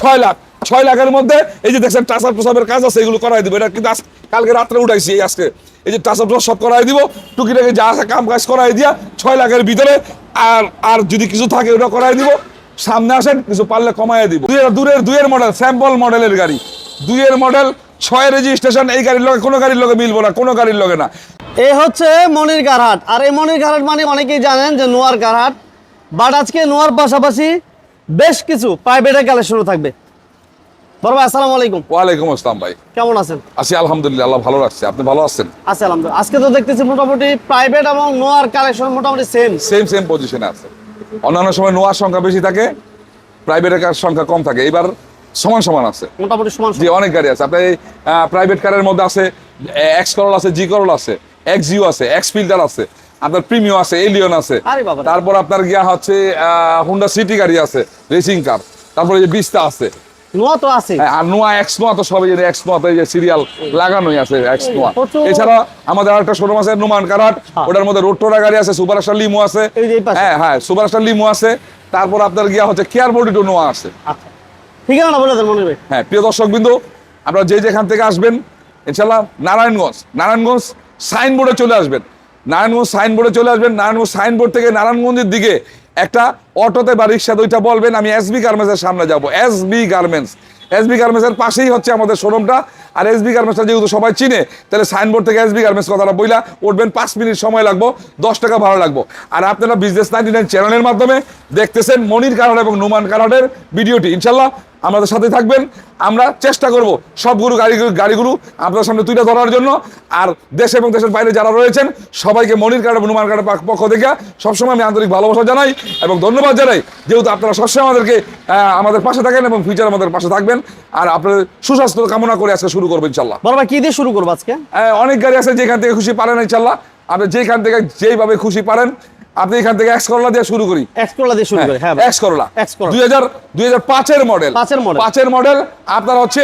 ছয় লাখ, ছয় লাখের মধ্যে এই যে দেখছেন টাসাপ টাসাপের কাজ আছে, এগুলো করাই দিব। এটা কিন্তু কালকে রাত্রে উঠাইছি এই আজকে। এই যে টাসাপ সব করাই দিব, টুকিটাকি যা আছে কাম কাজ করাই দিয়া ছয় লাখের ভিতরে আর আর যদি কিছু থাকে ওটা করাই দিব। সামনে আসেন, কিছু পারলে কমাই দিব। দূরের দুইয়ের মডেল স্যাম্পল মডেলের গাড়ি। দুইয়ের মডেল ছয় রেজিস্ট্রেশন এই গাড়ির লগে কোনো গাড়ির লগে মিলবো না, কোনো গাড়ির লগে না। এই হচ্ছে মনির গারহাট। আর এই মনির গারহাট মানে অনেকেই জানেন যে নোয়ার গারহাট। বাট আজকে নোয়ার পাশাপাশি বেশ কিছু প্রাইভেটের কালেকশনও থাকবে। বড় ভাই আসসালামু আলাইকুম। ওয়ালাইকুম আসসালাম ভাই। কেমন আছেন? আছি আলহামদুলিল্লাহ আল্লাহ ভালো রাখছে। আপনি ভালো আছেন? আছে আলহামদুলিল্লাহ। আজকে তো দেখতেছি মোটামুটি প্রাইভেট এবং নোয়ার কালেকশন মোটামুটি সেম সেম সেম পজিশনে আছে। অন্যান্য সময় নোয়ার সংখ্যা বেশি থাকে প্রাইভেটের কার সংখ্যা কম থাকে। এবার সমান সমান আছে। মোটামুটি সমান জি অনেক গাড়ি আছে। আপনার প্রাইভেট কারের মধ্যে আছে এক্স করল আছে জি করল আছে এক্স জিও আছে এক্স ফিল্টার আছে। আপনার প্রিমিয়াম আছে এলিয়ন আছে। তারপর আপনার গিয়া হচ্ছে হুন্ডা সিটি গাড়ি আছে রেসিং কার তারপরে যে বিস্তা আছে। নোয়া তো আছে। আর নোয়া এক্স নোয়া তো সবাই জানে এক্স নোয়া তো এই যে সিরিয়াল লাগানোই আছে এক্স নোয়া। এছাড়া আমাদের আরেকটা শোরুম আছে নুমান কারাট। ওটার মধ্যে রোটোরা গাড়ি আছে সুপার স্টার লিমো আছে। হ্যাঁ হ্যাঁ সুপার স্টার লিমো আছে। তারপর আপনার গিয়া হচ্ছে কেয়ার বডিটো নোয়া আছে। আচ্ছা। ঠিকানা বলে দেন ভাই। হ্যাঁ প্রিয় দর্শক বিন্দু আপনারা যে যেখান থেকে আসবেন ইনশাল্লাহ নারায়ণগঞ্জ নারায়ণগঞ্জ সাইনবোর্ডে চলে আসবেন। নারায়ণগঞ্জ সাইনবোর্ডে চলে আসবেন। নারায়ণগঞ্জ সাইনবোর্ড থেকে নারায়ণগঞ্জের দিকে একটা অটোতে বা রিক্সা দুইটা বলবেন আমি এসবি গার্মেন্টসের সামনে যাব। এসবি গার্মেন্টস এসবি গার্মেন্টসের পাশেই হচ্ছে আমাদের শোরুমটা আর এসবি গার্মেন্টসটা যেহেতু সবাই চিনে, তাহলে সাইনবোর্ড থেকে এস বি গার্মেন্টস কথাটা বইলা উঠবেন। পাঁচ মিনিট সময় লাগবো, দশ টাকা ভাড়া লাগবো। আর আপনারা বিজনেস নাইনটি নাইন চ্যানেলের মাধ্যমে দেখতেছেন মনির কারণ এবং নুমান কারণের ভিডিওটি। ইনশাল্লাহ আমাদের সাথে থাকবেন। আমরা চেষ্টা করব সবগুলো গাড়ি গাড়িগুলো আপনার সামনে তুলে ধরার জন্য। আর দেশ এবং দেশের বাইরে যারা রয়েছেন সবাইকে মনির কার্ড এবং নুমান কার্ডের পক্ষ থেকে সবসময় আমি আন্তরিক ভালোবাসা জানাই এবং ধন্যবাদ জানাই। যেহেতু আপনারা সবসময় আমাদেরকে আমাদের পাশে থাকেন এবং ফিউচার আমাদের পাশে থাকবেন আর আপনাদের সুস্বাস্থ্য কামনা করে আজকে শুরু করবেন ইনশাল্লাহ ভাই কি দিয়ে শুরু করব আজকে? অনেক গাড়ি আছে যেখান থেকে খুশি পারেন ইনশাল্লাহ আপনি যেখান থেকে যেইভাবে খুশি পারেন আপনি এখান থেকে এক্স করলা দিয়ে শুরু করি। এক্সপ্লোরা দিয়ে শুরু করি হ্যাঁ। X Corolla X Corolla। দুই হাজার দুই হাজার পাঁচের মডেল পাঁচের model। পাঁচের মডেল আপনার হচ্ছে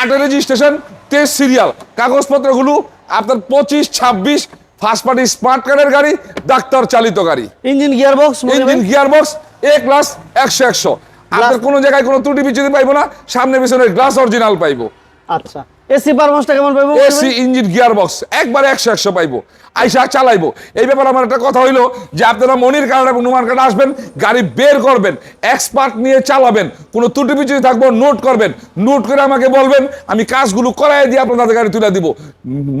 আটের রেজিস্ট্রেশন তেইশ সিরিয়াল কাগজপত্রগুলো আপনার পঁচিশ ছাব্বিশ ফার্স্ট পার্টি স্মার্ট কার্ডের গাড়ি ডাক্তার চালিত গাড়ি। Engine gear box engine gear box A class একশো একশো। আপনার কোনো জায়গায় কোনো ত্রুটি বিচ্যুতি পাইবো না সামনে পিছনে গ্লাস অরিজিনাল পাইবো। আচ্ছা। এসি পারফরমেন্সটা কেমন পাবো এসি ইঞ্জিন গিয়ার বক্স একবারে একশো একশো পাইবো। আইসা চালাইবো। এই ব্যাপারে আমার একটা কথা হইল যে আপনারা মনির কার্ড এবং নুমান কার্ড আসবেন গাড়ি বের করবেন এক্সপার্ট নিয়ে চালাবেন কোনো ত্রুটি বিচ্যুতি থাকব নোট করবেন। নোট করে আমাকে বলবেন আমি কাজগুলো করাই দিয়ে আপনাদের গাড়ি তুলে দিব।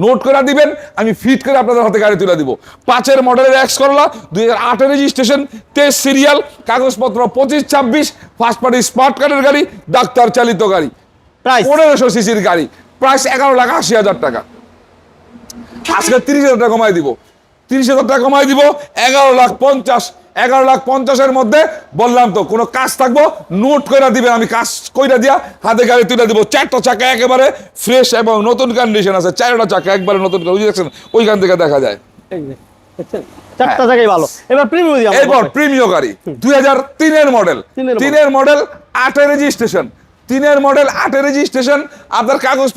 নোট করে দিবেন আমি ফিট করে আপনাদের হাতে গাড়ি তুলে দিব। পাঁচের মডেলের এক্স করলা দুই হাজার আটের রেজিস্ট্রেশন তেইশ সিরিয়াল কাগজপত্র পঁচিশ ছাব্বিশ ফার্স্ট পার্টি স্মার্ট কার্ডের গাড়ি ডাক্তার চালিত গাড়ি। প্রাইস পনেরোশো সিসির গাড়ি। প্রাইস এগারো লাখ আশি হাজার টাকা। আজকে তিরিশ হাজার টাকা কমাই দিব। তিরিশ হাজার টাকা কমাই দিব এগারো লাখ পঞ্চাশ। এগারো লাখ পঞ্চাশের মধ্যে বললাম তো কোনো কাজ থাকব? নোট করে দিবেন আমি কাজ কইরা দিয়া হাতে গাড়ি তুলে দিব। চারটা চাকা একেবারে ফ্রেশ এবং নতুন কন্ডিশন আছে। চারটা চাকা একবারে নতুন দেখছেন ওইখান থেকে দেখা যায়? চারটা জায়গায় ভালো। এবার প্রিমিয়াম দিলাম প্রিমিয় গাড়ি। দুই হাজার তিনের মডেল। তিনের মডেল আটের রেজিস্ট্রেশন তিনের মডেল আটের রেজিস্ট্রেশন আপনার কাগজ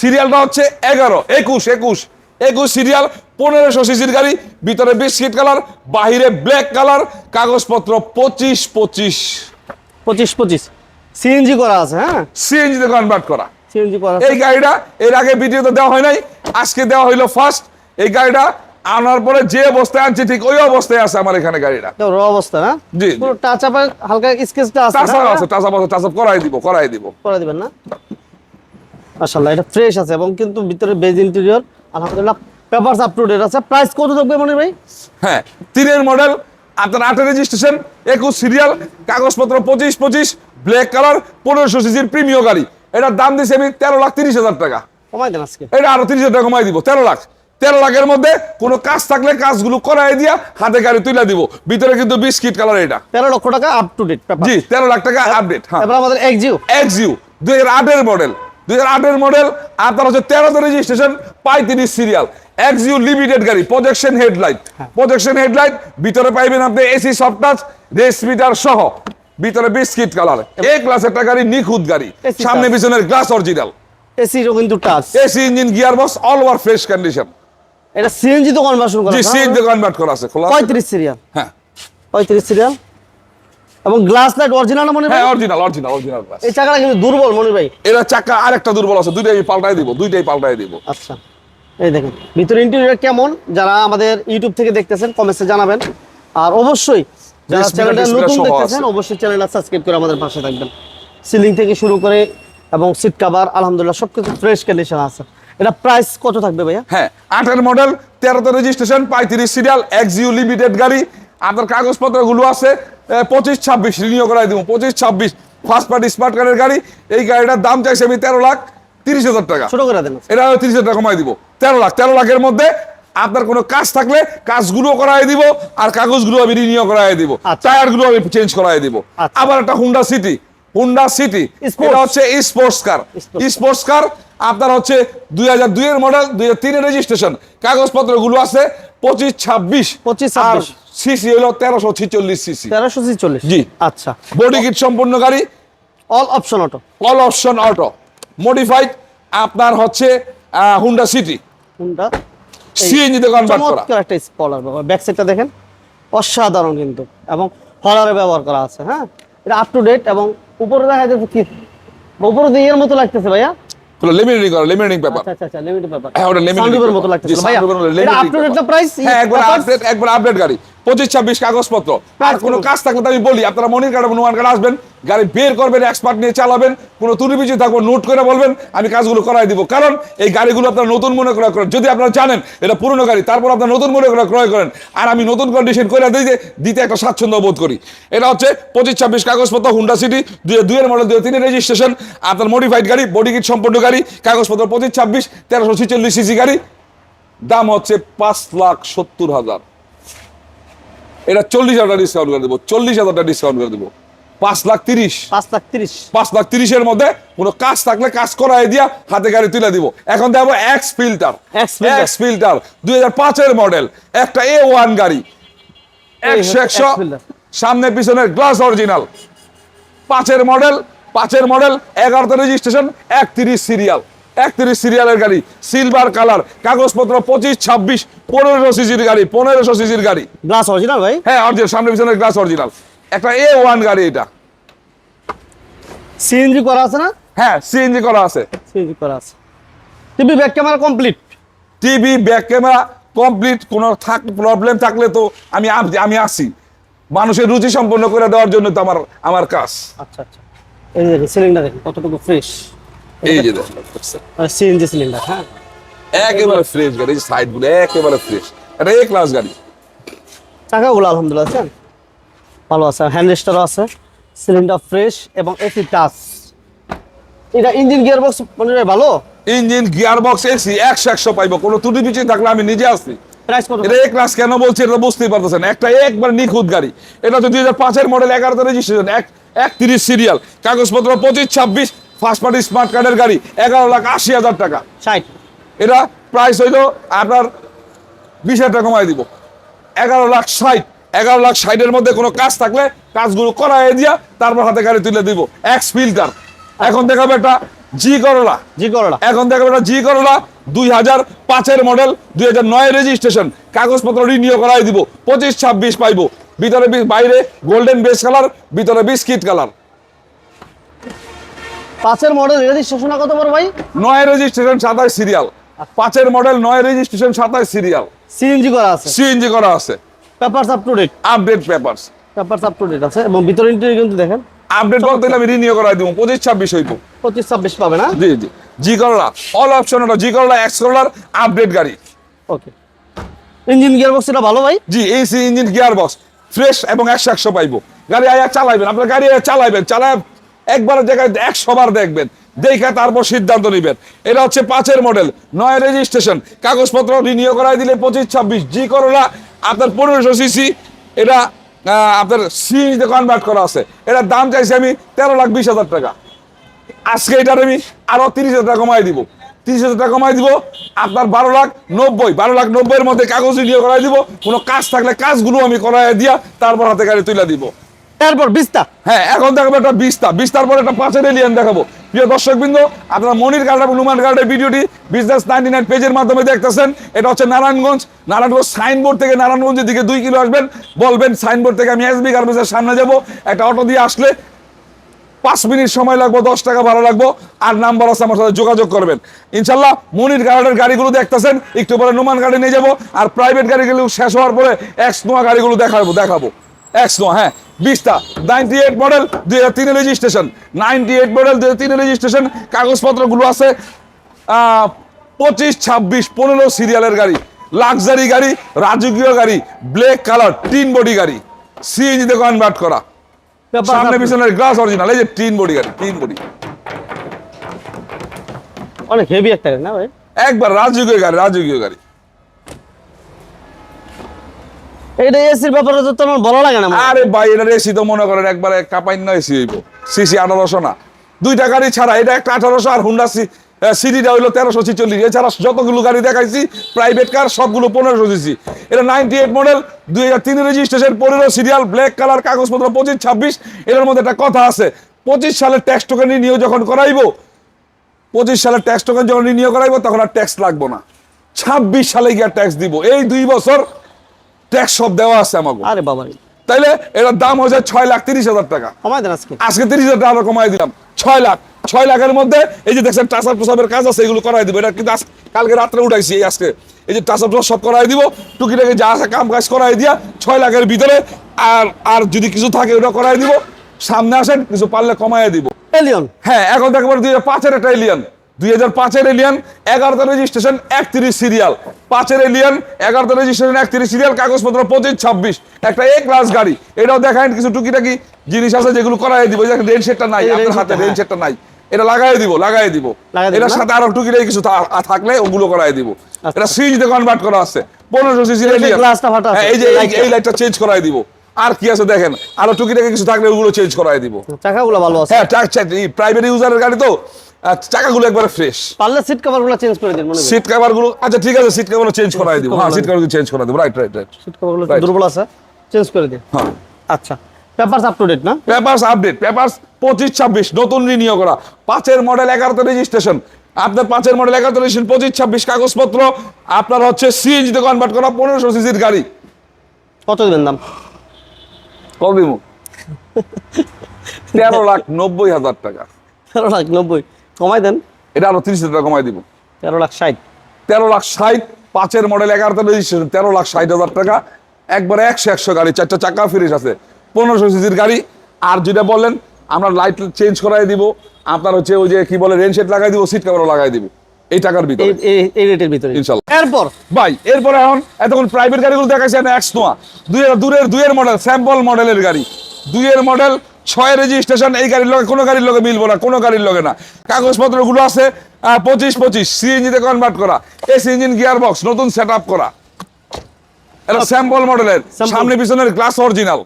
সিরিয়ালটা হচ্ছে এগারো একুশ একুশ। একুশ সিরিয়াল পনেরোশো সিসির গাড়ি ভিতরে বিস্কিট কালার বাহিরে ব্ল্যাক কালার কাগজপত্র পঁচিশ পঁচিশ। পঁচিশ পঁচিশ। সিএনজি করা আছে হ্যাঁ? সিএনজিতে কনভার্ট করা। সিএনজি করা এই গাড়িটা এর আগে ভিডিওতে দেওয়া হয় নাই আজকে দেওয়া হইল ফার্স্ট এই গাড়িটা আনার পরে যে অবস্থায় আনছে ঠিক ওই অবস্থায় আছে আমার এখানে গাড়িটা। র অবস্থা না? জি। পুরো টাচ আপ হালকা স্কেচটা আছে? আছে করাই দিব করাই দিব। করে দিবেন না? মাশাআল্লাহ এটা ফ্রেশ আছে এবং কিন্তু ভিতরে বেজ ইন্টেরিয়র আলহামদুলিল্লাহ পেপারস আপ টু ডেট আছে। প্রাইস কত থাকবে মনে ভাই? হ্যাঁ তিনের মডেল আপনার আটের রেজিস্ট্রেশন একুশ সিরিয়াল কাগজপত্র পঁচিশ পঁচিশ ব্ল্যাক কালার পনেরোশো সিসির প্রিমিয় গাড়ি। এটার দাম দিয়েছি আমি তেরো লাখ তিরিশ হাজার টাকা। কমাই দেন আজকে। এটা আরও তিরিশ হাজার টাকা কমাই দিব তেরো লাখ। তেরো লাখের মধ্যে কোনো কাজ থাকলে কাজগুলো করাই দিয়া হাতে গাড়ি তুলে দিব। ভিতরে কিন্তু বিস্কিট কালার এটা। তেরো লক্ষ টাকা আপ টু ডেট জি তেরো লাখ টাকা আপডেট হ্যাঁ। আমাদের এক্সিও এক্সইউ দুই হাজার আটের মডেল দুই হাজার আটের মডেল আপনার হচ্ছে তেরোতে রেজিস্ট্রেশন পঁয়ত্রিশ সিরিয়াল এক্সইউ লিমিটেড গাড়ি প্রজেকশন হেডলাইট প্রজেকশন হেডলাইট ভিতরে পাইবেন আপনি AC soft touch race meter সহ। ভিতরে বিস্কিট কালার এ ক্লাস একটা গাড়ি নিখুঁত গাড়ি। সামনে পিছনের গ্লাস অরিজিনাল এসিরও কিন্তু touch AC engine gear box all over fresh condition এটা সিএনজি তো কনভার্সন করা জি আছে, সিট হ্যাঁ? কনভার্ট করা আছে খোলা আছে? পঁয়ত্রিশ সিরিয়াল। হ্যাঁ। পঁয়ত্রিশ সিরিয়াল। এবং গ্লাস লাইট অরিজিনাল না মনির ভাই? হ্যাঁ অরিজিনাল অরিজিনাল অরিজিনাল গ্লাস এই চাকাটা কিন্তু দুর্বল মনির ভাই। এরা চাকা আরেকটা দুর্বল আছে দুইটাই পাল্টাই দিব দুইটাই পাল্টাই দিব। আচ্ছা। এই দেখেন ভিতরে ইন্টেরিয়র কেমন? যারা আমাদের ইউটিউব থেকে দেখতেছেন কমেন্টসে জানাবেন। আর অবশ্যই যারা চ্যানেলটা নতুন দেখতেছেন অবশ্যই চ্যানেলটা সাবস্ক্রাইব করে আমাদের পাশে থাকবেন। সিলিং থেকে শুরু করে এবং সিট কাভার আলহামদুলিল্লাহ সবকিছু ফ্রেশ কন্ডিশন আছে। এটা প্রাইস কত থাকবে ভাইয়া হ্যাঁ আটের মডেল তেরোতে রেজিস্ট্রেশন পঁয়ত্রিশ সিরিয়াল এক্সিউ লিমিটেড গাড়ি আপনার কাগজপত্রগুলো আছে পঁচিশ ছাব্বিশ রিনিউ করাই দিব পঁচিশ ছাব্বিশ ফার্স্ট পার্টি স্মার্ট কার্ডের গাড়ি এই গাড়িটার দাম চাইছে আমি তেরো লাখ তিরিশ হাজার টাকা ছোট করে দেন এটা তিরিশ হাজার টাকা কমাই দিব তেরো লাখ তেরো লাখের মধ্যে আপনার কোনো কাজ থাকলে কাজগুলো করাই দিব আর কাগজগুলো আমি রিনিউ করাই দিব আচ্ছা। টায়ারগুলো আমি চেঞ্জ করাই দিব আচ্ছা। আবার একটা হুন্ডা সিটি হুন্ডা সিটি। এটা হচ্ছে স্পোর্টস কার। স্পোর্টস কার আপনার হচ্ছে দুই হাজার দুইয়ের মডেল দুই হাজার তিনের রেজিস্ট্রেশন কাগজপত্রগুলো আছে পঁচিশ ছাব্বিশ। 25, 26 সিসি হলো তেরোশো ছিচল্লিশ সিসি তেরোশো ছিচল্লিশ। জি। আচ্ছা। বডি কিট সম্পূর্ণ গাড়ি। All option auto all option auto modified আপনার হচ্ছে হুন্ডা সিটি হুন্ডা সিএনজি তে কনভার্ট করা। চমৎকার একটা স্পলার বাবা। ব্যাক সাইডটা দেখেন। অসাধারণ কিন্তু। এবং হলারে ব্যবহার করা আছে হ্যাঁ? এটা আপ টু ডেট এবং উপরে দেখা যাচ্ছে কি? উপরে দিয়ে এর মতো লাগতেছে ভাইয়া। পুরো লেমিনেটিং করা লেমিনেটিং পেপার আচ্ছা আচ্ছা আচ্ছা লিমিটেড ব্যাপার হ্যাঁ ওটা লেমিনেটিং পেপার মতো লাগতেছে ভাইয়া। এর মতো এটা আপ limited টু প্রাইস হ্যাঁ একবার আপডেট একবার আপডেট গাড়ি। পঁচিশ ছাব্বিশ কাগজপত্র। আর কোনো কাজ থাকলে আমি বলি আপনারা মনির কার্ড এবং নোয়ান কার্ড আসবেন গাড়ি বের করবেন এক্সপার্ট নিয়ে চালাবেন কোনো ত্রুটি বিচি থাকব নোট করে বলবেন আমি কাজগুলো করাই দিব। কারণ এই গাড়িগুলো আপনারা নতুন মনে ক্রয় করেন। যদি আপনারা জানেন এটা পুরনো গাড়ি তারপর আপনার নতুন মনে করে ক্রয় করেন। আর আমি নতুন কন্ডিশন করে দিই যে দিতে একটা স্বাচ্ছন্দ্য বোধ করি। এটা হচ্ছে পঁচিশ ছাব্বিশ কাগজপত্র হুন্ডা সিটি দুই দুইয়ের মডেল দুই তিনের রেজিস্ট্রেশন আপনার মডিফাইড গাড়ি বডি কিট সম্পূর্ণ গাড়ি কাগজপত্র পঁচিশ ছাব্বিশ তেরোশো ছিচল্লিশ সিসি গাড়ি। দাম হচ্ছে পাঁচ লাখ সত্তর হাজার। এটা চল্লিশ হাজার ডিসকাউন্ট করে দেবো চল্লিশ হাজারটা ডিসকাউন্ট করে দেবো। পাঁচ লাখ তিরিশ। পাঁচ লাখ তিরিশ। পাঁচ লাখ তিরিশের মধ্যে কোনো কাজ থাকলে কাজ করাই দিয়া হাতে গাড়ি তুলে দিব। এখন দেবো এক্স ফিল্টার এক্স ফিল্টার দুই হাজার পাঁচের মডেল একটা এ ওয়ান গাড়ি। একশো একশো সামনে পিছনের গ্লাস অরিজিনাল পাঁচের মডেল পাঁচের মডেল এগারোতে রেজিস্ট্রেশন একত্রিশ সিরিয়াল একত্রিশ সিরিয়ালের গাড়ি সিলভার কালার কাগজপত্র পঁচিশ ছাব্বিশ পনেরোশো সিসির গাড়ি পনেরোশো সিসির গাড়ি। গ্লাস অরিজিনাল ভাই? হ্যাঁ অরিজিনাল সামনে পিছনের গ্লাস অরিজিনাল একটা এ ওয়ান গাড়ি এটা। সিএনজি করা আছে না? হ্যাঁ সিএনজি করা আছে। সিএনজি করা আছে। TV back camera complete TV back camera complete কোনো থাক প্রবলেম থাকলে তো আমি আমি আসি। মানুষের রুচি সম্পন্ন করে দেওয়ার জন্য তো আমার আমার কাজ। আচ্ছা আচ্ছা। এই যে সিলিন্ডার কতটুকু ফ্রেশ এই যে সিএনজি সিলিন্ডার হ্যাঁ? একেবারে ফ্রেশ গাড়ি সাইডগুলো একেবারে ফ্রেশ এটা এ ক্লাস গাড়ি। চাকাগুলো আলহামদুলিল্লাহ আছেন ভালো আছে হ্যান্ড রেস্টারও আছে সিলিন্ডার ফ্রেশ এবং এসি টাচ এটা ইঞ্জিন গিয়ার বক্স মনে ভালো? ইঞ্জিন গিয়ার বক্স এসি একশো একশো পাইবো কোনো ত্রুটি পিছিয়ে থাকলে আমি নিজে আসি প্রাইস এটা এ ক্লাস কেন বলছি এটা বুঝতেই পারতেছেন। একটা একবার নিখুঁত গাড়ি। এটা হচ্ছে দুই হাজার পাঁচের মডেল এগারোতে রেজিস্ট্রেশন এক একত্রিশ সিরিয়াল কাগজপত্র পঁচিশ ছাব্বিশ ফার্স্ট পার্টি স্মার্ট কার্ডের গাড়ি এগারো লাখ আশি হাজার টাকা। ষাট। এটা প্রাইস হইল আপনার বিশ হাজার টাকা কমাই দিব। এগারো লাখ ষাট এগারো লাখ ষাটের মধ্যে কোনো কাজ থাকলে কাজগুলো করাই দিয়া তারপর হাতে গাড়ি তুলে দিব। এক্স ফিল্টার এখন দেখাবে একটা জি করলা জি করোলা এখন দেখাবে একটা জি করলা দুই হাজার পাঁচের মডেল দুই হাজার নয় রেজিস্ট্রেশন কাগজপত্র রিনিউ করাই দিব। পঁচিশ ছাব্বিশ পাইবো। ভিতরে বাইরে গোল্ডেন বেস কালার ভিতরে বিস্কিট কালার পাঁচের মডেল রেজিস্ট্রেশন কত বড় ভাই? নয় রেজিস্ট্রেশন সাতাশ সিরিয়াল। পাঁচের মডেল নয় রেজিস্ট্রেশন সাতাশ সিরিয়াল। সিএনজি করা আছে। সিএনজি করা আছে। Papers up to date update papers papers up to date আছে এবং ভিতরে ইন্টেরিয়র কিন্তু দেখেন। আপডেট বলতে আমি রিনিউ করাই দিব। পঁচিশ ছাব্বিশ হইব। পঁচিশ ছাব্বিশ পাবে না? জি জি। জি করলা অল অপশন ওটা জি করলা এক্স করলার আপডেট গাড়ি। ওকে ইঞ্জিন গিয়ার বক্স এটা ভালো ভাই? জি AC engine gear box fresh এবং একশো একশো পাইবো। গাড়ি আয়া চালাইবেন। আপনার গাড়ি আয়া চালাইবেন। চালায় একবারের জায়গায় একশো বার দেখবেন। দেখে তারপর সিদ্ধান্ত নেবেন। এটা হচ্ছে পাঁচের মডেল নয় রেজিস্ট্রেশন কাগজপত্র রিনিউ করাই দিলে পঁচিশ, ছাব্বিশ, জি করলা, আপনার পনেরোশো সিসি এটা আপনার সিএনজিতে কনভার্ট করা আছে। এটার দাম চাইছি আমি তেরো লাখ বিশ হাজার টাকা। আজকে এটার আমি আরও তিরিশ হাজার টাকা কমাই দিব। তিরিশ হাজার টাকা কমাই দিব, আপনার বারো লাখ নব্বই, বারো লাখ নব্বইয়ের মধ্যে কাগজ রিনিউ করাই দিব। কোনো কাজ থাকলে কাজগুলো আমি করাই দিয়া তারপর হাতে গাড়ি তুলে দিব। এরপর বিস্তা। হ্যাঁ এখন দেখাবো একটা বিস্তা। বিস্তার পরে একটা পাঁচের এলিয়ান দেখাবো। প্রিয় দর্শক আপনারা মনির গার্ড এবং নুমান গার্ডের ভিডিওটি বিজনেস নাইনটি নাইন পেজের মাধ্যমে দেখতেছেন। এটা হচ্ছে নারায়ণগঞ্জ। নারায়ণগঞ্জ সাইনবোর্ড থেকে নারায়ণগঞ্জের দিকে দুই কিলো আসবেন। বলবেন সাইনবোর্ড থেকে আমি এসবি গার্মেন্টসের সামনে যাব। একটা অটো দিয়ে আসলে পাঁচ মিনিট সময় লাগবো, দশ টাকা ভাড়া লাগবো। আর নাম্বার আছে আমার সাথে যোগাযোগ করবেন। ইনশাল্লাহ মনির গার্ডের গাড়িগুলো দেখতেছেন। একটু পরে নোমান গাড়ি নিয়ে যাব। আর প্রাইভেট গাড়িগুলো শেষ হওয়ার পরে এক্স নোয়া গাড়িগুলো দেখাবো দেখাবো। এক্স হ্যাঁ বিশটা। নাইনটি এইট মডেল দুই হাজার তিনের রেজিস্ট্রেশন নাইনটি এইট মডেল দুই হাজার তিনের রেজিস্ট্রেশন কাগজপত্রগুলো আছে পঁচিশ ছাব্বিশ পনেরো সিরিয়ালের গাড়ি। লাক্সারি গাড়ি রাজকীয় গাড়ি ব্ল্যাক কালার টিন বডি গাড়ি। সিএনজিতে কনভার্ট করা। সামনে পিছনের গ্লাস অরিজিনাল এই যে টিন বডি গাড়ি টিন বডি অনেক হেভি একটা না ভাই? একবার রাজকীয় গাড়ি রাজকীয় গাড়ি। এটা এসির ব্যাপারে তো তোমার লাগে না আরে ভাই, এটা এসি তো মনে করেন একবারে এসি হইব। সিসি আঠারোশো না। দুইটা গাড়ি ছাড়া, এটা একটা আঠারোশো আর হুন্ডা সি সিডিটা হইল তেরোশো ছিচল্লিশ। এছাড়া যতগুলো গাড়ি দেখাইছি প্রাইভেট কার সবগুলো পনেরোশো সিসি। এটা নাইনটি এইট মডেল দুই হাজার তিন রেজিস্ট্রেশন পনেরো সিরিয়াল ব্ল্যাক কালার কাগজপত্র, পঁচিশ, ছাব্বিশ। এটার মধ্যে একটা কথা আছে, পঁচিশ সালের ট্যাক্স টোকেন নিয়ে যখন করাইবো, পঁচিশ সালের ট্যাক্স টোকেন যখন রিনিউ করাইবো, তখন আর ট্যাক্স লাগবো না। ছাব্বিশ সালে গিয়ে ট্যাক্স দিব। এই দুই বছর ট্যাক্স সব দেওয়া আছে আমাকে আরে বাবা তাইলে এটার দাম হয়েছে ছয় লাখ তিরিশ হাজার টাকা। কমাই দেন আজকে। আজকে তিরিশ হাজার টাকা কমাই দিলাম। ছয় লাখ। ছয় লাখের মধ্যে এই যে দেখছেন টাসার প্রসাবের কাজ আছে এগুলো করাই দিব। এটা কিন্তু আজ- কালকে রাত্রে উঠাইছি এই আজকে। এই যে টাসার প্রসাব সব করাই দিব। টুকিটাকি যা আছে কাম কাজ করাই দিয়া ছয় লাখের ভিতরে আর আর যদি কিছু থাকে ওটা করাই দিব। সামনে আসেন কিছু পারলে কমাই দিব। এলিয়ন হ্যাঁ এখন দেখবার দুই হাজার পাঁচের একটা এলিয়ান দুই হাজার পাঁচের এলিয়ান এগারোটা রেজিস্ট্রেশন একত্রিশ সিরিয়াল পাঁচের এলিয়ান এগারোটা রেজিস্ট্রেশন একত্রিশ সিরিয়াল কাগজপত্র পঁচিশ ছাব্বিশ। একটা এ ক্লাস গাড়ি। এটাও দেখায় কিছু টুকিটাকি জিনিস আছে যেগুলো করাই দিব। রেন সেটটা নাই আপনার হাতে রেন হ্যাঁ। সেটটা নাই। এটা লাগাই দিব লাগাই দিব। এটার সাথে আরও টুকিটাকি কিছু থাকলে ওগুলো করাই দিব। আচ্ছা। এটা সিরিজে কনভার্ট করা আছে। পনেরোশো সিসি এই যে এলিয়ান glassটা ফাটা আছে, এই যে এই-। লাইটটা চেঞ্জ করাই দিব। আর কি আছে দেখেন? আরও টুকিটাকি কিছু থাকলে ওগুলো চেঞ্জ করাই দিব। চাকাগুলো ভালো আছে। হ্যাঁ প্রাইভেট ইউজারের গাড়ি তো। চাকাগুলো একবারে ফ্রেশ পারলে সিট কভারগুলো চেঞ্জ করে দিন মনে সিট কভারগুলো আচ্ছা ঠিক আছে সিট কভার চেঞ্জ করাই দিব। হ্যাঁ সিট কভার চেঞ্জ করাই দিব। রাইট রাইট রাইট সিট কভারগুলো দুর্বল আছে চেঞ্জ করে দিন। হ্যাঁ। আচ্ছা পেপারস আপ টু ডেট না? পেপারস আপডেট পেপারস পঁচিশ ছাব্বিশ নতুন রিনিউ করা। পাঁচের মডেল এগারোতে রেজিস্ট্রেশন আপনার পাঁচের মডেল এগারোতে রেজিস্ট্রেশন পঁচিশ ছাব্বিশ কাগজপত্র। আপনার হচ্ছে সিএনজিতে কনভার্ট করা পনেরোশো সিসির গাড়ি। কত দিবেন দাম? কত দিব। তেরো লাখ নব্বই হাজার টাকা। তেরো লাখ নব্বই। কমাই দেন। এটা আরও তিরিশ হাজার টাকা কমাই দিব। তেরো লাখ ষাট। তেরো লাখ ষাট পাঁচের মডেল এগারোটা রেজিস্ট্রেশন তেরো লাখ ষাট হাজার টাকা। একবারে একশো একশো গাড়ি চারটা চাকা ফ্রিজ আছে। পনেরোশো সিসির গাড়ি। আর যেটা বলেন আমরা লাইট চেঞ্জ করাই দিব। আপনার হচ্ছে ওই যে কি বলে রেন সেট লাগাই দিব সিট কভারও লাগাই দিব। এই টাকার ভিতরে। এই- রেটের ভিতরে। ইনশাল্লাহ। এরপর? ভাই এরপরে এখন এতক্ষণ প্রাইভেট গাড়িগুলো দেখাচ্ছি না এক্স নোয়া দুইয়ের দূরের দুইয়ের মডেল স্যাম্পল মডেলের গাড়ি। দুইয়ের মডেল ছয় রেজিস্ট্রেশন এই গাড়ির লগে কোনো গাড়ির লগে মিলবো না কোনো গাড়ির লগে না। কাগজপত্রগুলো আছে পঁচিশ পঁচিশ সিএনজিতে কনভার্ট করা এসি ইঞ্জিন গিয়ার বক্স নতুন সেট আপ করা। এটা স্যাম্পল মডেলের সামনে পিছনের গ্লাস অরিজিনাল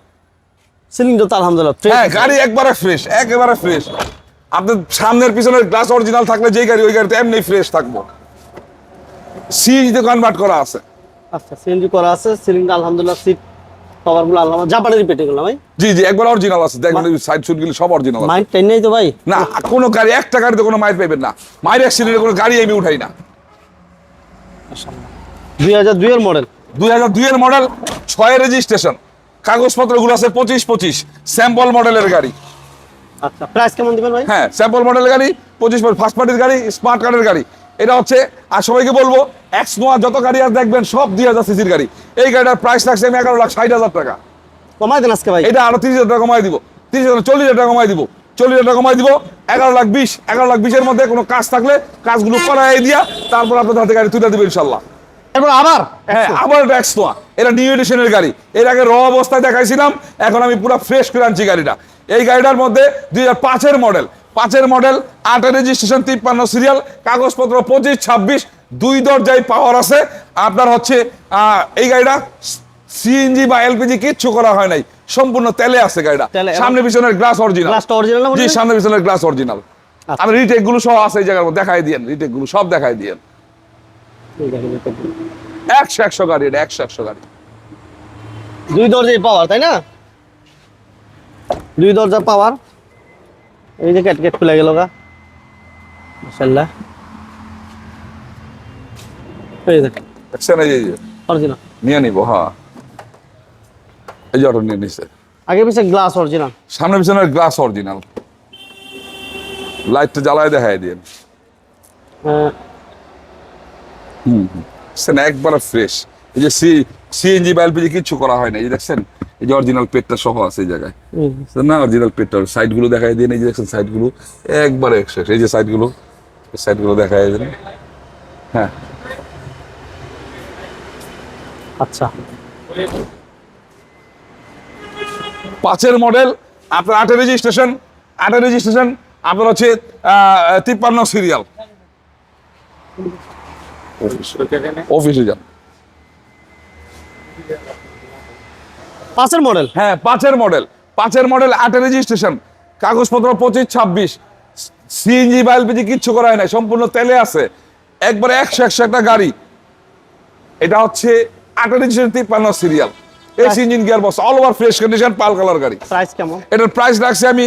সিলিংটা তো আলহামদুলিল্লাহ হ্যাঁ গাড়ি একবারে ফ্রেশ একেবারে ফ্রেশ আপনার সামনের পিছনের গ্লাস অরিজিনাল থাকলে যেই গাড়ি ওই গাড়িতে এমনি ফ্রেশ থাকব। সিএনজিতে কনভার্ট করা আছে। আচ্ছা সিএনজি করা আছে সিলিংটা আলহামদুলিল্লাহ সিট কভারগুলো আলহামদুলিল্লাহ জাপানের পেটে গুলো ভাই। জি জি একবার অরিজিনাল আছে। দেখবেন সাইড সুট গুলি সব অরিজিনাল আছে। মাইন্ড টাইন নেই তো ভাই? না কোনো গাড়ি একটা গাড়িতে কোনো মাইর পাইবেন না। মাইর অ্যাক্সিডেন্টে কোনো গাড়ি আমি উঠাই না। দুই হাজার দুইয়ের মডেল দুই হাজার দুইয়ের মডেল ছয় রেজিস্ট্রেশন কাগজপত্রগুলো আছে পঁচিশ পঁচিশ স্যাম্পল মডেলের গাড়ি। আচ্ছা প্রাইস কেমন দিবেন ভাই? হ্যাঁ স্যাম্পল মডেলের গাড়ি পঁচিশ ফার্স্ট পার্টির গাড়ি স্মার্ট কার্ডের গাড়ি। এটা হচ্ছে আর সবাইকে বলব এক্স নোয়া যত গাড়ি আর দেখবেন সব দুই হাজার সিসির গাড়ি। এই গাড়িটার প্রাইস লাগছে আমি এগারো লাখ ষাট হাজার টাকা। কমাই দেন আজকে ভাই। এটা আরও তিরিশ হাজার টাকা কমাই দিব। তিরিশ হাজার চল্লিশ হাজার টাকা কমাই দিব। চল্লিশ হাজার টাকা কমাই দিব। এগারো লাখ বিশ এগারো লাখ বিশের মধ্যে কোনো কাজ থাকলে কাজগুলো করাই দিয়া তারপর আপনাদের হাতে গাড়ি তুলে দিবে ইনশাল্লাহ। এরপর আবার? হ্যাঁ আবার এটা এক্স নোয়া। এটা নিউ এডিশনের গাড়ি। এর আগে র অবস্থায় দেখাইছিলাম এখন আমি পুরো ফ্রেশ করে আনছি গাড়িটা। এই গাড়িটার মধ্যে দুই হাজার পাঁচের মডেল পাঁচের মডেল আটের রেজিস্ট্রেশন তিপ্পান্ন সিরিয়াল কাগজপত্র পঁচিশ ছাব্বিশ দুই দরজায় পাওয়ার আছে। আপনার হচ্ছে এই গাড়িটা সিএনজি বা এলপিজি কিচ্ছু করা হয় নাই। সম্পূর্ণ তেলে আছে গাড়িটা। সামনে পিছনের গ্লাস অরিজিনাল অরিজিনাল জি সামনে পিছনের গ্লাস অরিজিনাল আচ্ছা। আমি রিটেকগুলো সব আছে এই জায়গার মধ্যে দেখাই দিয়েন রিটেকগুলো সব দেখাই দিয়েন। একশো একশো গাড়ি এটা একশো একশো গাড়ি। দুই দরজায় পাওয়ার তাই না? দুই দরজা পাওয়ার এই যে ক্যাট ক্যাট খুলে গেল গা। মাশাআল্লাহ। এই দেখেন দেখছেন এই যে অরিজিনাল নিয়ে নিব হ্যাঁ এই যে অটো নিয়ে নিছে। আগে পিছে গ্লাস অরিজিনাল সামনে পিছনের গ্লাস অরিজিনাল লাইটটা জ্বালায় দেখায় দিয়ে হুম হুম। দেখছেন একবারে ফ্রেশ এই যে সি সিএনজি বা এলপিজি কিচ্ছু করা হয় না এই দেখছেন? এই যে অরিজিনাল পেটটা সহ আছে এই জায়গায়। না? অরিজিনাল পেটটা সাইডগুলো দেখায় দিয়ে এই যে দেখছেন সাইডগুলো একবারে শেষ। এই যে সাইডগুলো সাইডগুলো দেখায় দেন। হ্যাঁ। আচ্ছা। পাঁচের মডেল আপনার আটের রেজিস্ট্রেশন আটের রেজিস্ট্রেশন আপনার হচ্ছে তিপ্পান্ন সিরিয়াল অফিসে যান। পাঁচের মডেল হ্যাঁ পাঁচের মডেল পাঁচের মডেল আটের রেজিস্ট্রেশন কাগজপত্র পঁচিশ ছাব্বিশ। সিএনজি বা এলপিজি কিচ্ছু করা হয় না সম্পূর্ণ তেলে আছে। একবারে একশো একশো একটা গাড়ি। এটা হচ্ছে আটের রেজিস্ট্রেশন তিপ্পান্ন serial AC engine gear box all over fresh condition pearl colour গাড়ি। প্রাইস কেমন? এটার প্রাইস রাখছি আমি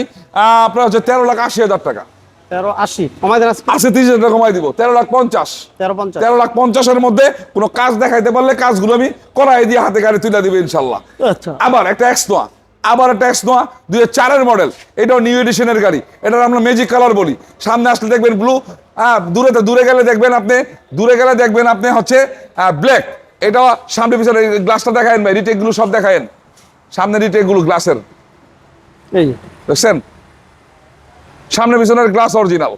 আপনার হচ্ছে তেরো লাখ আশি হাজার টাকা। তেরো আশি। কমাই দেন আজকে তিরিশ হাজার কমাই দিব। তেরো লাখ পঞ্চাশ। তেরো পঞ্চাশ। তেরো লাখ পঞ্চাশের মধ্যে কোনো কাজ দেখাইতে পারলে কাজগুলো আমি করাই দিয়ে হাতে গাড়ি তুলে দিবে ইনশাল্লাহ। আচ্ছা। আবার একটা এক্স নোয়া। আবার একটা এক্স নোয়া দুই চারের মডেল এটাও নিউ এডিশনের গাড়ি। এটার আমরা ম্যাজিক কালার বলি। সামনে আসলে দেখবেন ব্লু হ্যাঁ দূরে দূরে গেলে দেখবেন আপনি দূরে গেলে দেখবেন আপনি হচ্ছে ব্ল্যাক এটা সামনে পিছনে গ্লাসটা দেখায়েন ভাই রিটেকগুলো সব দেখায়েন। সামনে রিটেকগুলো গ্লাসের এই দেখছেন? সামনে পিছনের গ্লাস অরিজিনাল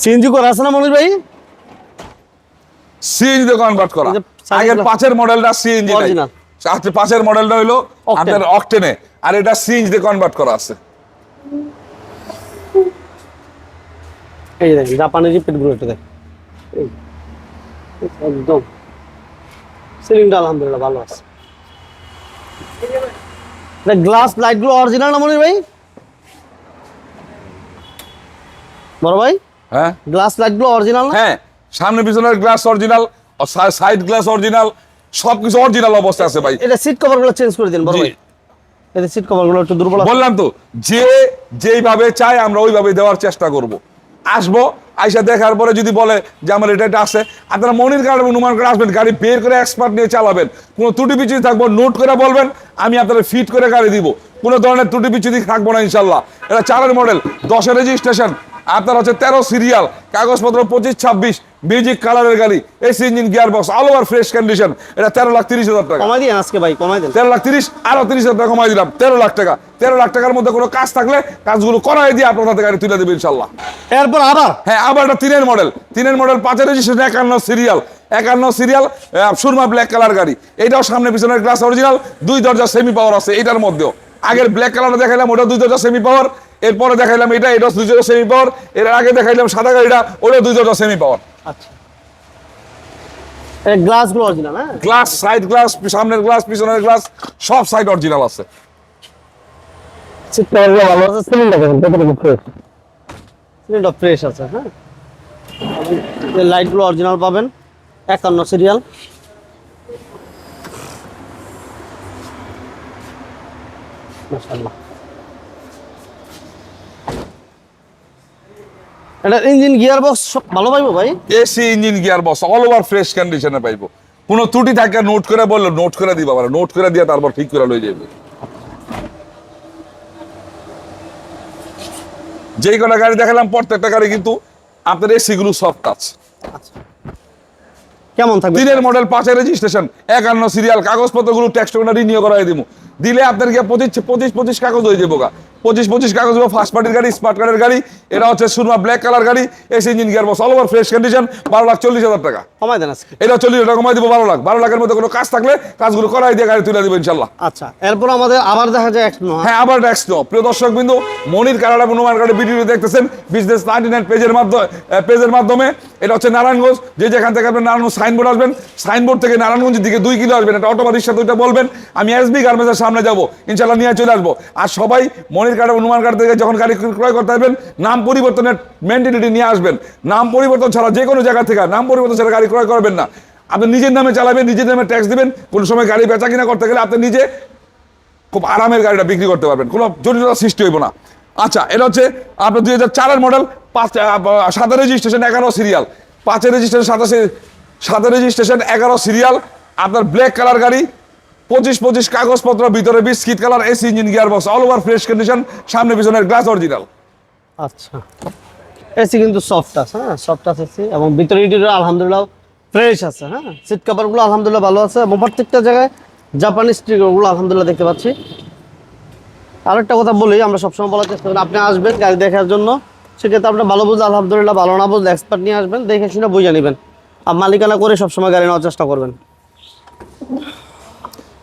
সিএনজি করা আছে না মনির ভাই? সিএনজি কনভার্ট করা। আগের পাঁচের মডেলটা সিএনজি Original। আচ্ছা পাঁচের মডেলটা হইল Octane। আপনার অকটেনে আর এটা সিএনজি তে কনভার্ট করা আছে। এই দেখেন জাপানের যে পেটগুলো এটা দেখ একদম। সিলিংটা আলহামদুলিল্লাহ ভালো আছে। গ্লাস লাইটগুলো অরিজিনাল না মনির ভাই? বড় ভাই? হ্যাঁ। গ্লাস লাইটগুলো অরিজিনাল হ্যাঁ সামনে পিছনের glass original side glass original সবকিছু অরিজিনাল অবস্থায় আছে ভাই। এটা সিট কভারগুলো চেঞ্জ করে দিন বড়। ভাই। এটা সিট কভারগুলো একটু দুর্বল বললাম তো যে যেইভাবে চাই আমরা ওইভাবে দেওয়ার চেষ্টা করব। আসব, আইসা দেখার পরে যদি বলে যে আমার এটা এটা আছে, আপনারা মনির কার্ড অনুমান করে আসবেন, গাড়ি বের করে এক্সপার্ট নিয়ে চালাবেন। কোনো ত্রুটি বিচ্যুতি থাকব নোট করে বলবেন, আমি আপনাদের ফিট করে গাড়ি দিব। কোনো ধরনের ত্রুটি বিচ্যুতি থাকব না, ইনশাল্লাহ। এটা চারের মডেল দশের রেজিস্ট্রেশন আপনার হচ্ছে তেরো সিরিয়াল কাগজপত্র পঁচিশ, ছাব্বিশ মিউজিক কালারের গাড়ি AC engine gear box all over fresh condition এটা তেরো লাখ তিরিশ হাজার টাকা। কমাই দিন আজকে ভাই কমাই দেন। তেরো লাখ তিরিশ আরও তিরিশ হাজার টাকা কমাই দিলাম। তেরো লাখ টাকা। তেরো লাখ টাকার মধ্যে কোনো কাজ থাকলে কাজগুলো করাই দিয়ে আপনার হাতে গাড়ি তুলে দেবে ইনশাল্লাহ এরপর আবার? হ্যাঁ আবার একটা তিনের মডেল তিনের মডেল পাঁচের রেজিস্ট্রেশন একান্ন সিরিয়াল একান্ন সিরিয়াল সুরমা ব্ল্যাক কালার গাড়ি। এটাও সামনে পিছনের গ্লাস অরিজিনাল দুই দরজা সেমি পাওয়ার আছে এটার মধ্যেও। আগের ব্ল্যাক কালারটা দেখাইলাম ওটা দুই দরজা সেমি পাওয়ার এরপরে দেখাইলাম এটা এটা দুই দরজা সেমি পাওয়ার এর আগে দেখাইলাম সাদা গাড়িটা ওটা দুই দরজা সেমি পাওয়ার আচ্ছা। এই গ্লাসগুলো অরিজিনাল হ্যাঁ? গ্লাস সাইড গ্লাস সামনের গ্লাস পিছনের গ্লাস সব সাইড অরিজিনাল আছে। সিট কভারগুলো ভালো আছে দেখেন কতটুকু ফ্রেশ সিলিংটা ফ্রেশ আছে হ্যাঁ? এই লাইটগুলো অরিজিনাল পাবেন একান্ন সিরিয়াল মাশাআল্লাহ। এটা ইঞ্জিন গিয়ার বক্স সব ভালো পাইবো ভাই? AC engine gear box all over fresh কন্ডিশনে পাইবো। কোনো ত্রুটি থাকে নোট করে বলল নোট করে দিবা মানে নোট করে দিয়ে তারপর ঠিক করে লই যাবে যেই কটা গাড়ি দেখালাম প্রত্যেকটা গাড়ি কিন্তু আপনার এসি গুলো সফট টাচ কেমন থাকবে? তিনের মডেল পাঁচের রেজিস্ট্রেশন একান্ন সিরিয়াল কাগজপত্রগুলো ট্যাক্স টোকেনটা রিনিউ করাই দিব দিলে আপনার গিয়ে পঁচিশ পঁচিশ পঁচিশ কাগজ হয়ে যাব গা। পঁচিশ পঁচিশ কাগজ হবে ফার্স্ট পার্টির গাড়ি স্মার্ট কার্ডের গাড়ি এটা হচ্ছে সুরমা ব্ল্যাক কালার গাড়ি AC engine gear box all over fresh condition বারো লাখ চল্লিশ হাজার টাকা। কমাই দেন এটা চল্লিশ টাকা কমাই দিব বারো লাখ। বারো লাখের মধ্যে কোনো কাজ থাকলে কাজগুলো করাই দিয়ে গাড়ি তুলে দেবো ইনশাল্লাহ। আচ্ছা এরপর আমাদের আবার দেখা যায় হ্যাঁ আবার ট্যাক্স নো প্রিয় দর্শক বিন্দু মনির কানাডা অনুমান কার্ডে ভিডিও দেখতেছেন বিজনেস নাইনটি নাইন পেজের মাধ্যমে পেজের মাধ্যমে। এটা হচ্ছে নারায়ণগঞ্জ যে যেখান থেকে আপনি নারায়ণগঞ্জ সাইনবোর্ড আসবেন সাইনবোর্ড থেকে নারায়ণগঞ্জের দিকে দুই কিলো আসবেন। এটা অটোমাটির সাথে ওইটা বলবেন। আমি এসবি গার্মেন্টসের সামনে যাব ইনশাল্লাহ নিয়ে চলে আসব। আর সবাই মনির কার্ডে অনুমান কার্ড থেকে যখন গাড়ি ক্রয় করতে আসবেন, নাম পরিবর্তনের মেন্টালিটি নিয়ে আসবেন। নাম পরিবর্তন ছাড়া যে কোনো জায়গা থেকে নাম পরিবর্তন ছাড়া গাড়ি ক্রয় করবেন না। আপনি নিজের নামে চালাবেন, নিজের নামে ট্যাক্স দিবেন, কোনো সময় গাড়ি বেচা কিনা করতে গেলে আপনি নিজে খুব আরামের গাড়িটা বিক্রি করতে পারবেন। কোনো জটিলতা সৃষ্টি হইব না। আচ্ছা এটা হচ্ছে আপনার দুই হাজার চারের মডেল পাঁচ সাদা রেজিস্ট্রেশন এগারো সিরিয়াল পাঁচের রেজিস্ট্রেশন সাতাশে সাদা রেজিস্ট্রেশন এগারো সিরিয়াল আপনার ব্ল্যাক কালার গাড়ি পঁচিশ পঁচিশ কাগজপত্র, ভিতরে biscuit colour, AC engine gear box all over fresh condition সামনে পিছনের গ্লাস অরিজিনাল আচ্ছা। এসি কিন্তু সফট আছে হ্যাঁ? সফট আছে এসি এবং ভিতরে ইন্টেরিয়র আলহামদুলিল্লাহ ফ্রেশ আছে হ্যাঁ? সিট কভারগুলো আলহামদুলিল্লাহ ভালো আছে এবং প্রত্যেকটা জায়গায় জাপানি স্টিকারগুলো আলহামদুলিল্লাহ দেখতে পাচ্ছি। আরেকটা কথা বলি, আমরা সবসময় বলার চেষ্টা করি, আপনি আসবেন গাড়ি দেখার জন্য, সেক্ষেত্রে আপনার ভালো বুঝলে আলহামদুলিল্লাহ ভালো না বুঝলে এক্সপার্ট নিয়ে আসবেন, দেখে শুনে বুঝে নেবেন। আর মালিকানা করে সবসময় গাড়ি নেওয়ার চেষ্টা করবেন।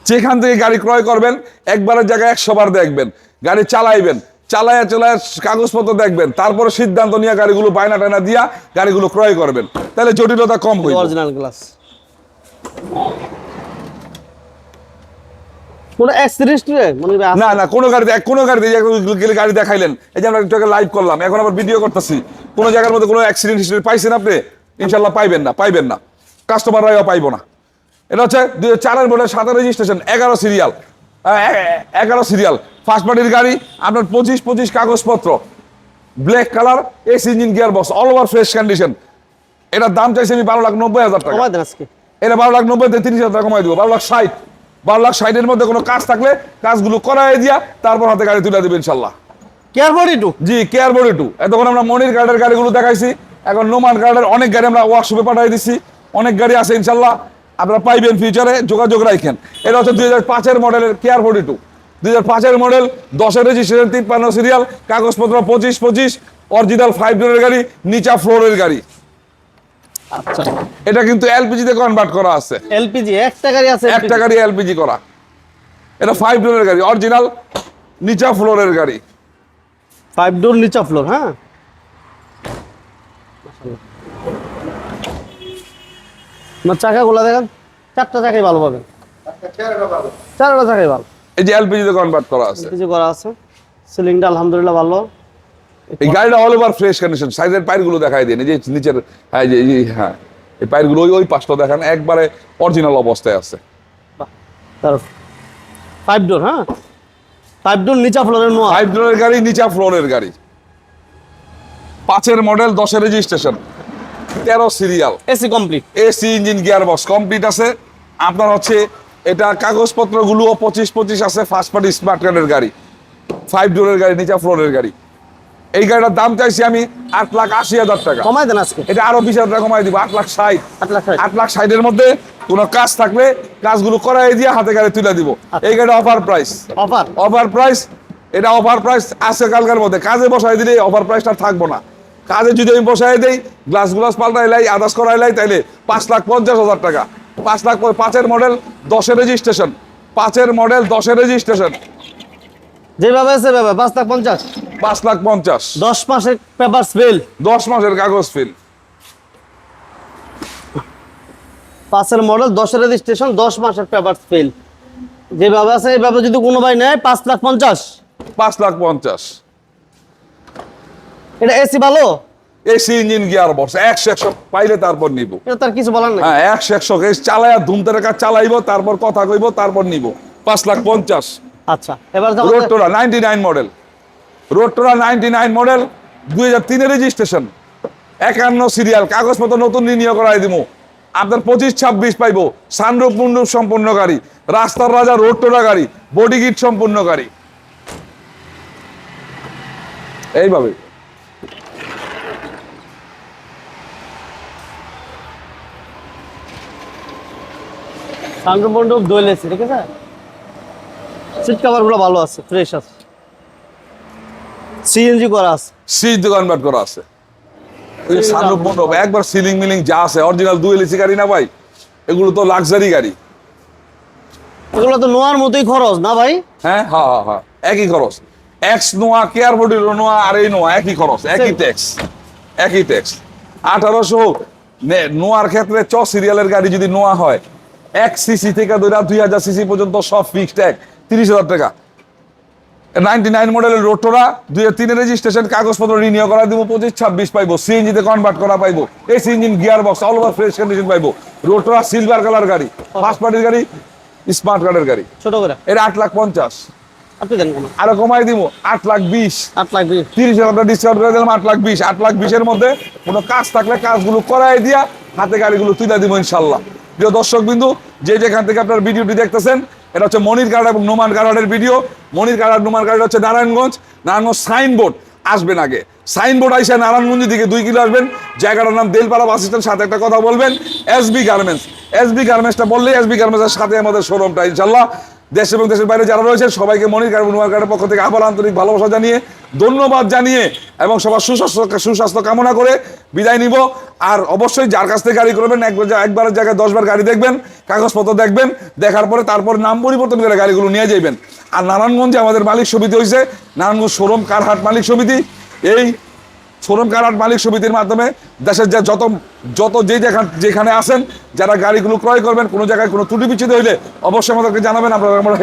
যেখান থেকে গাড়ি ক্রয় করবেন একবারের জায়গায় একশো বার দেখবেন। গাড়ি চালাইবেন চালায়া চালায় কাগজপত্র দেখবেন তারপরে সিদ্ধান্ত নিয়ে গাড়িগুলো বায়না টায়না দিয়া গাড়িগুলো ক্রয় করবেন। তাহলে জটিলতা কম হইবে। অরিজিনাল গ্লাস না না কোনো গাড়িতে কোনো গাড়িতে গেলে গাড়ি দেখাইলেন এই যে আমরা একটু লাইভ করলাম এখন আবার ভিডিও করতেছি। কোনো জায়গার মধ্যে কোনো অ্যাক্সিডেন্ট হিস্ট্রি পাইছেন আপনি? ইনশাল্লাহ পাইবেন না পাইবেন না। কাস্টমাররাও পাইবো না। এটা হচ্ছে দুই চারের বোর্ডের সাত রেজিস্ট্রেশন এগারো সিরিয়াল এগারো সিরিয়াল ফার্স্ট পার্টির গাড়ি আপনার পঁচিশ পঁচিশ কাগজপত্র। Black colour AC engine gear box all over fresh condition এটার দাম চাইছি আমি বারো লাখ নব্বই হাজার টাকা। এটা বারো লাখ নব্বই তিরিশ হাজার টাকা কমাই দিব। বারো লাখ ষাট। বারো লাখ ষাটের মধ্যে কোনো কাজ থাকলে কাজগুলো করাই দিয়া তারপর হাতে গাড়ি তুলে দেবে ইনশাল্লাহ। Care body two G care body two এতক্ষণ আমরা মনির গার্ডের গাড়িগুলো দেখাইছি। এখন নোমান গার্ডের অনেক গাড়ি আমরা ওয়ার্কশপে পাঠিয়ে দিচ্ছি অনেক গাড়ি আছে ইনশাল্লাহ। আপনারা পাইবেন ফিউচারে যোগাযোগ রাখেন এটা হচ্ছে দুই হাজার পাঁচের মডেলের কেয়ার বডি টু দুই হাজার পাঁচের মডেল দশের রেজিস্ট্রেশন তিপ্পান্ন সিরিয়াল কাগজপত্র পঁচিশ পঁচিশ অরিজিনাল ফাইভ ডোরের গাড়ি নিচা ফ্লোরের গাড়ি। আচ্ছা। এটা কিন্তু এলপিজিতে কনভার্ট করা আছে। এলপিজি একটা গাড়ি আছে একটা গাড়ি এলপিজি করা। এটা ফাইভ ডোরের গাড়ি অরিজিনাল নিচা ফ্লোরের গাড়ি। ফাইভ ডোর নিচা ফ্লোর হ্যাঁ? আমার চাকাগুলো দেখেন চারটা চাকাই ভালো পাবেন। চারটা চাকাই ভালো। এই যে এলপিজিতে কনভার্ট করা আছে। কিছু করা আছে। সিলিংটা আলহামদুলিল্লাহ ভালো। এই গাড়িটা অল ওভার ফ্রেশ কন্ডিশন সাইডের পাইরগুলো দেখাই দিন এই যে নিচের হ্যাঁ এই যে- হ্যাঁ এই পাইরগুলো ওই ওই পাশটা দেখান একবারে অরিজিনাল অবস্থায় আছে। তার ফাইভ ডোর হ্যাঁ? ফাইভ ডোর নিচা ফ্লোরের নোয়া। ফাইভ ডোরের গাড়ি নিচা ফ্লোরের গাড়ি। পাঁচের মডেল দশের রেজিস্ট্রেশন তেরো serial AC complete AC engine gear box complete আছে। আপনার হচ্ছে এটা কাগজপত্রগুলো পঁচিশ পঁচিশ আছে ফার্স্ট পার্টি স্মার্ট কার্ডের গাড়ি। ফাইভ ডোরের গাড়ি নিচা ফ্লোরের গাড়ি। এই গাড়িটার দাম চাইছি আমি আট লাখ আশি হাজার টাকা। কমাই দেন আজকে। এটা আরও বিশ হাজার টাকা কমাই দিব আট লাখ ষাট। আট লাখ ষাট। আট লাখ ষাটের মধ্যে কোনো কাজ থাকলে কাজগুলো করাই দিয়ে হাতে গাড়ি তুলে দিব। আচ্ছা। এই গাড়িটা offer price offer offer price এটা অফার প্রাইস আছে কালকার মধ্যে। কাজে বসাই দিলে অফার প্রাইসটা থাকব না। কাজে যদি আমি বসাই দেই গ্লাস গ্লাস পাল্টাই লাই আদাস করাই লাই তাইলে পাঁচ লাখ পঞ্চাশ হাজার টাকা। পাঁচ লাখ পাঁচের মডেল দশের রেজিস্ট্রেশন পাঁচের মডেল দশের রেজিস্ট্রেশন যেভাবে আছে সেভাবে পাঁচ লাখ পঞ্চাশ? পাঁচ লাখ পঞ্চাশ। দশ মাসের পেপার স্পেল দশ মাসের কাগজ ফিল পাঁচের মডেল দশের রেজিস্ট্রেশন দশ মাসের পেপার স্পেল যেভাবে আছে এইভাবে যদি কোনো ভাই নেয় পাঁচ লাখ পঞ্চাশ। পাঁচ লাখ পঞ্চাশ। এটা এসি ভালো? এসি ইঞ্জিন গিয়ার বক্স একশো একশো পাইলে তারপর নিব। এটা তার কিছু বলার নেই। হ্যাঁ একশো একশো চালায় ধুমতে রেখা চালাইবো তারপর কথা কইব তারপর নিব। পাঁচ লাখ পঞ্চাশ। আচ্ছা এবার রোড টোরা নাইনটি নাইন মডেল। রোড টোরা নাইনটি নাইন মডেল দুই হাজার তিনের রেজিস্ট্রেশন। একান্ন সিরিয়াল কাগজপত্র নতুন রিনিউ করাই দিব আপনার পঁচিশ ছাব্বিশ পাইবো সানরূপ মুন্ডুপ সম্পূর্ণ গাড়ি রাস্তার রাজা রোড টোরা গাড়ি বডি কিট সম্পূর্ণ গাড়ি। এইভাবে। সানরুফ মন্ডপ দোয়েল এসি ঠিক আছে? সিট কভারগুলো ভালো আছে ফ্রেশ আছে। সিএনজি করা আছে। সিট কনভার্ট করা আছে। ওই যে একবার সিলিং মিলিং যা আছে অরিজিনাল দুই এলিসি গাড়ি না ভাই? এগুলো তো লাক্সারি গাড়ি। এগুলো তো নোয়ার মতোই খরচ না ভাই? হ্যাঁ হ্যাঁ হ্যাঁ হ্যাঁ একই খরচ। X Noah care body Noah আর এই নোয়া একই খরচ একই ট্যাক্স একই ট্যাক্স আঠারোশো নোয়ার ক্ষেত্রে চ সিরিয়ালের গাড়ি যদি নোয়া হয় এক সিসি থেকে ধরে দুই হাজার সিসি পর্যন্ত সব ফিক্সড ট্যাগ তিরিশ হাজার টাকা। নাইনটি নাইন মডেলের রোটোরা দুই তিনের রেজিস্ট্রেশন কাগজপত্র রিনিউ করা দিব পঁচিশ ছাব্বিশ পাইবো। সিএনজিতে কনভার্ট করা পাইবো। AC engine gear box all over fresh condition পাইবো। রোটোরা সিলভার কালার গাড়ি ফার্স্ট পার্টির গাড়ি স্মার্ট কার্ডের গাড়ি। ছোট করে? এটা আট লাখ পঞ্চাশ। আরও কমাই দিব আট লাখ বিশ। আট লাখ বিশ। তিরিশ হাজার টাকা ডিসকাউন্ট করে দিলাম আট লাখ বিশ। আট লাখ বিশের মধ্যে কোনো কাজ থাকলে কাজগুলো করাই দিয়া হাতে গাড়িগুলো তুলে দিব ইনশাল্লাহ। প্রিয় দর্শক বিন্দু যে যেখান থেকে আপনার ভিডিওটি দেখতেছেন, এটা হচ্ছে মনির কার্ড এবং নোমান কার্ডের video. Monir card Noman card হচ্ছে নারায়ণগঞ্জ নারায়ণগঞ্জ সাইনবোর্ড আসবেন আগে। সাইনবোর্ড আইসা নারায়ণগঞ্জের দিকে দুই কিলো আসবেন। জায়গাটার নাম দেলপাড়া বাস স্ট্যান্ড, সাথে একটা কথা বলবেন, S B garments. S SB গার্মেন্টসটা বললে এসবি গার্মেন্টসের সাথে আমাদের শোরুমটা ইনশাল্লাহ। দেশ এবং দেশের বাইরে যারা রয়েছেন, সবাইকে মনির কার্ড নুয়ার কার্ডের পক্ষ থেকে আবার আন্তরিক ভালোবাসা জানিয়ে, ধন্যবাদ জানিয়ে এবং সবার সুস্বাস্থ্য সুস্বাস্থ্য কামনা করে বিদায় নিব। আর অবশ্যই যার কাছ থেকে গাড়ি করবেন একবার একবারের জায়গায় দশবার গাড়ি দেখবেন, কাগজপত্র দেখবেন, দেখার পরে তারপর নাম পরিবর্তন করে গাড়িগুলো নিয়ে যাবেন আর নারায়ণগঞ্জে আমাদের মালিক সমিতি হয়েছে নারায়ণগঞ্জ শোরুম, কারহাট মালিক সমিতি। এই শোরুম কারহাট মালিক সমিতির মাধ্যমে দেশের যা যত যত যে যেখান, যেখানে আসেন যারা গাড়িগুলো ক্রয় করবেন, কোনো জায়গায় কোনো ত্রুটি বিচ্ছিত হইলে অবশ্যই আমাদেরকে জানাবেন, আমরা আমরা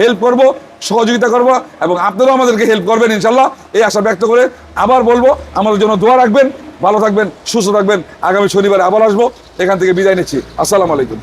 হেল্প করব, সহযোগিতা করব এবং আপনারাও আমাদেরকে হেল্প করবেন ইনশাল্লাহ এই আশা ব্যক্ত করে আবার বলব, আমাদের জন্য দোয়া রাখবেন, ভালো থাকবেন, সুস্থ থাকবেন। আগামী শনিবারে আবার আসব, এখান থেকে বিদায় নিচ্ছি। আসসালামু আলাইকুম।